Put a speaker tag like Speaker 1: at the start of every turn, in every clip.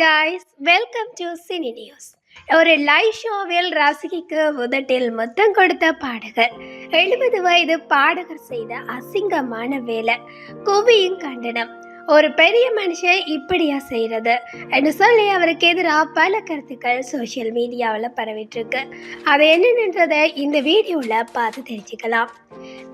Speaker 1: Guys welcome to cine news ஒரு live ஷோவில் ரசிகைக்கு உதட்டில் முத்தம் கொடுத்த பாடகர். எழுபது வயது பாடகர் செய்த அசிங்கமான வேலை. குவியும் கண்டனம். ஒரு பெரிய மனுஷன் இப்படியா செய்கிறது என்று சொல்லி அவருக்கு எதிராக பல கருத்துக்கள் சோஷியல் மீடியாவில் பரவிட்டுருக்கு அது என்னென்னன்றதை இந்த வீடியோவில் பார்த்து தெரிஞ்சுக்கலாம்.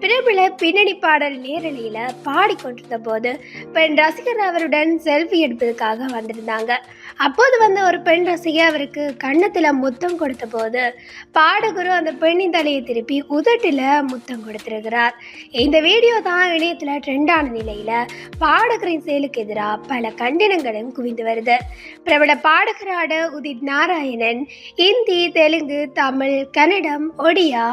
Speaker 1: பிரபல பின்னணி பாடல் நேரலையில் பாடிக்கொண்டிருந்த போது பெண் ரசிகர் அவருடன் செல்ஃபி எடுப்பதற்காக வந்திருந்தாங்க. அப்போது வந்த ஒரு பெண் ரசிகர் அவருக்கு கன்னத்தில் முத்தம் கொடுத்த போது பாடகுரு அந்த பெண்ணின் தலையை திருப்பி உதட்டில் முத்தம் கொடுத்திருக்கிறார். இந்த வீடியோ தான் இணையத்தில் ட்ரெண்டான நிலையில் பாடகரின் செயலுக்கு எதிராக பல கண்டனங்களும் குவிந்து வருது. பிரபல பாடகரான உதித் நாராயணன் இந்தி தெலுங்கு தமிழ் கன்னடம் ஒடியா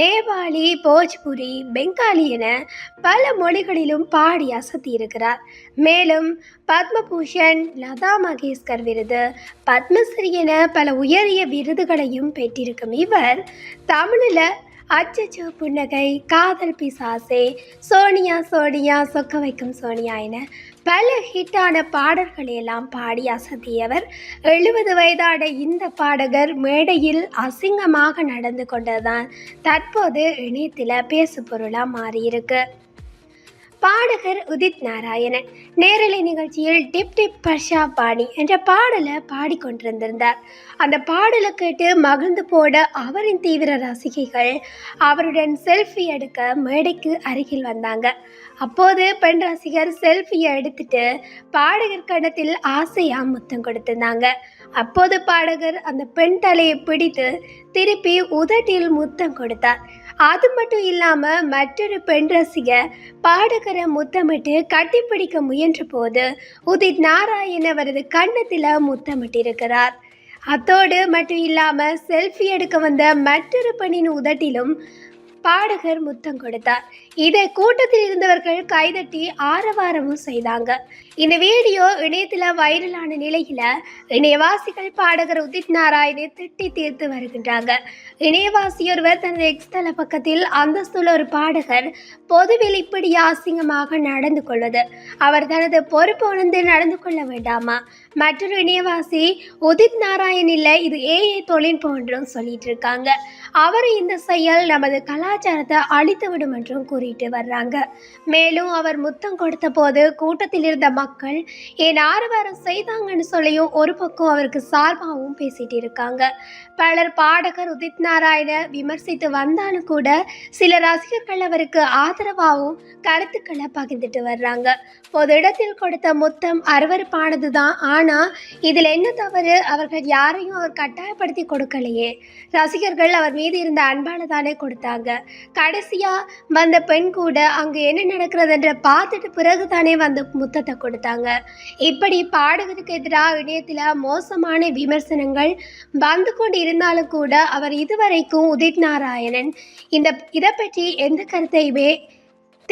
Speaker 1: நேபாளி போஜ்புரி பெங்காலி என பல மொழிகளிலும் பாடி அசத்தியிருக்கிறார். மேலும் பத்மபூஷன் லதா மங்கேஷ்கர் விருது பத்மஸ்ரீ என பல உயரிய விருதுகளையும் பெற்றிருக்கும் இவர் தமிழில் அச்சச்சோ புன்னகை காதல் பிசாசே சோனியா சோனியா சொக்க வைக்கும் சோனியா என பல ஹிட்டான பாடல்களையெல்லாம் பாடி அசத்தியவர். எழுபது வயதான இந்த பாடகர் மேடையில் அசிங்கமாக நடந்து கொண்டதுதான் தற்போது இணையத்தில் பேசு பொருளாக மாறியிருக்கு. பாடகர் உதித் நாராயணன். நேரலை நிகழ்ச்சியில் டிப் டிப் பர்ஷா பாணி என்ற பாடலை பாடிக்கொண்டிருந்திருந்தார் அந்த பாடலை கேட்டு மகிழ்ந்து போட அவரின் தீவிர ரசிகைகள் அவருடன் செல்ஃபி எடுக்க மேடைக்கு அருகில் வந்தாங்க. அப்போது பெண் ரசிகர் செல்ஃபியை எடுத்துட்டு பாடகர் கணத்தில் ஆசையா முத்தம் கொடுத்திருந்தாங்க. அப்போது பாடகர் அந்த பெண் தலையை பிடித்து திருப்பி உதட்டில் முத்தம் கொடுத்தார். அது மட்டும் இல்லாமல் மற்றொரு பெண் ரசிகர் பாடகரை முத்தமிட்டு கட்டிப்பிடிக்க முயன்ற போது உதித் நாராயண் அவரது கன்னத்தில் முத்தமிட்டிருக்கிறார். அத்தோடு மட்டும் இல்லாமல் செல்ஃபி எடுக்க வந்த மற்றொரு பெண்ணின் உதட்டிலும் பாடகர் முத்தம் கொடுத்தார். இதை கூட்டத்தில் இருந்தவர்கள் கைதட்டி ஆரவாரமும் செய்தாங்க. இந்த வீடியோ இணையத்தில் வைரலான நிலையில் இணையவாசிகள் பாடகர் உதித் நாராயணை திட்டி தீர்த்து வருகின்றாங்க. இணையவாசி ஒருவர் தனது எக்ஸ்தல பக்கத்தில் அந்தஸ்துள்ள ஒரு பாடகர் பொதுவில் இப்படி அசிங்கமாக நடந்து கொள்வது. அவர் தனது பொறுப்பு உணர்ந்து நடந்து கொள்ள வேண்டாமா? மற்றொரு இணையவாசி உதித் நாராயண் இல்லை இது ஏஏ தொழில்நுட்பம் என்றும் சொல்லிட்டு இருக்காங்க. அவர் இந்த செயல் நமது கலாச்சாரத்தை அழித்துவிடும் என்றும் கூறிட்டு வர்றாங்க. மேலும் அவர் முத்தம் கொடுத்த போது கூட்டத்தில் இருந்த மக்கள் ஏன் ஆரவாரம் செய்தாங்கன்னு சொல்லியும் ஒரு பக்கம் அவருக்கு சார்பாகவும் பேசிட்டு இருக்காங்க. பலர் பாடகர் உதித் நாராயண விமர்சித்து வந்தாலும் கூட சில ரசிகர்கள் அவருக்கு ஆதரவாகவும் கருத்துக்களை பகிர்ந்துட்டு வர்றாங்க. பொது இடத்தில் கொடுத்த முத்தம் அருவருப்பானது தான் ஆனால் இதில் என்ன தவறு? அவர்கள் யாரையும் அவர் கட்டாயப்படுத்தி கொடுக்கலையே. ரசிகர்கள் அவர் மீது இருந்த அன்பால தானே கொடுத்தாங்க. கடைசியாக வந்த பெண் கூட அங்கே என்ன நடக்கிறதுன்ற பார்த்துட்டு பிறகு தானே வந்து முத்தத்தை கொடுத்தாங்க இப்படி பாடகருக்கு எதிராக இணையத்தில் மோசமான விமர்சனங்கள் வந்து கொண்டு இருந்தாலும் கூட அவர் இதுவரைக்கும் உதித் நாராயணன் இந்த இதை பற்றி எந்த கருத்தையுமே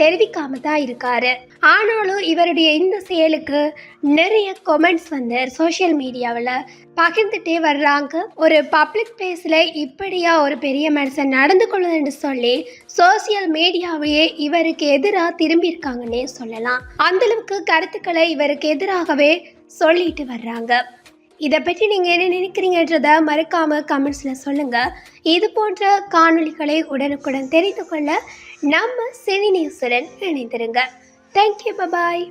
Speaker 1: தெரிவிக்காம தான் இருக்காரு. ஆனாலும் இவருடைய இந்த செயலுக்கு நிறைய கொமெண்ட்ஸ் வந்து சோஷியல் மீடியாவில் பகிர்ந்துட்டே வர்றாங்க. ஒரு பப்ளிக் பிளேஸில் இப்படியா ஒரு பெரிய மனுஷன் நடந்து கொள்ளுதுன்னு சொல்லி சோசியல் மீடியாவையே இவருக்கு எதிராக திரும்பியிருக்காங்கன்னே சொல்லலாம். அந்தளவுக்கு கருத்துக்களை இவருக்கு எதிராகவே சொல்லிட்டு வர்றாங்க. இதை பற்றி நீங்கள் என்ன நினைக்கிறீங்கன்றதை மறக்காமல் கமெண்ட்ஸில் சொல்லுங்கள் இது போன்ற காணொளிகளை உடனுக்குடன் தெரிந்து கொள்ள நம்ம சினி நியூஸுடன் இணைந்திருங்க. Thank you bye bye